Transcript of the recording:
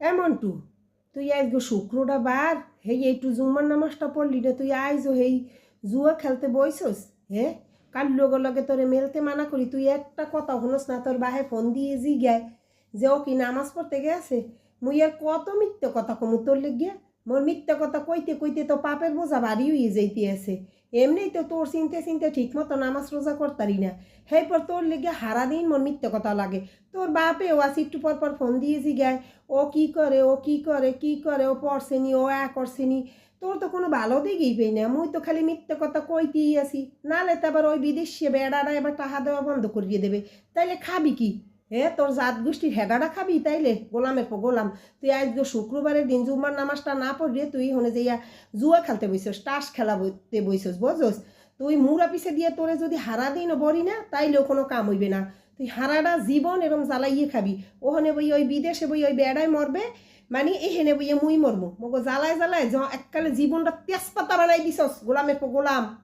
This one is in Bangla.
এমন টু তুই আজকে শুক্রটা বার হেই একটু জুম্মার নামাজটা পড়লি না? তুই আইজ হেই জুয়া খেলতে বইছস হে? কাল লগে লগে তোরে মেলতে মানা করি, তুই একটা কথা হনস না, তোর বাহে ফোন দিয়ে জি গায় যে ও কি নামাজ পড়তে গেছে? মুই আর কত মিথ্যে কথা কমু তোর লেগে? মোর মিথ্যে কথা কইতে কইতে তো পাপের বোঝা বাড়ি হয়ে যাইতে আছে। এমনি তো তোর চিনতে চিনতে ঠিক মতো নামাজ রোজা করতারি না। হেই পর তোর লেগে হারা দিন মোর মিথ্যে কথা লাগে। তোর বাপে ও আসি একটু পর পর ফোন দিয়ে জিগায় ও কি করে ও কি করে কি করে ও পড়ছেনি ও এ করছেনি তোর তো কোনো ভালো দিকেই পেই না মুই তো খালি মিথ্যে কথা কইতেই আসি নালে তো আবার ওই বিদেশে বেড়ারা এবার টাহা দেওয়া বন্ধ করিয়ে দেবে। তাইলে খাবি কি? হে তোর জাত গোষ্ঠীর হেডাটা খাবি তাইলে? গোলামের পর গোলাম। তুই আজ শুক্রবারের দিন জুম্মার নামাজটা না পড়িয়ে তুই হনে যাইয়া জুয়া খেলতে বইছস খেলা বইতে বইছস বুঝছস? তুই মুরা পিছে দিয়ে তোরে যদি হারা দিন বরি না, তাইলেও কোনো কাম হইবে না। তুই হারাটা জীবন এরম জ্বালাইয়ে খাবি। ওখানে বই ওই বিদেশে বই ওই বেড়ায় মরবে মানে এখানে বইয়ে মুই মরবো মগো জ্বালায় জ্বালায় এককালে জীবনটা তেজপাতা বানাই দিছস গোলামের পর গোলাম।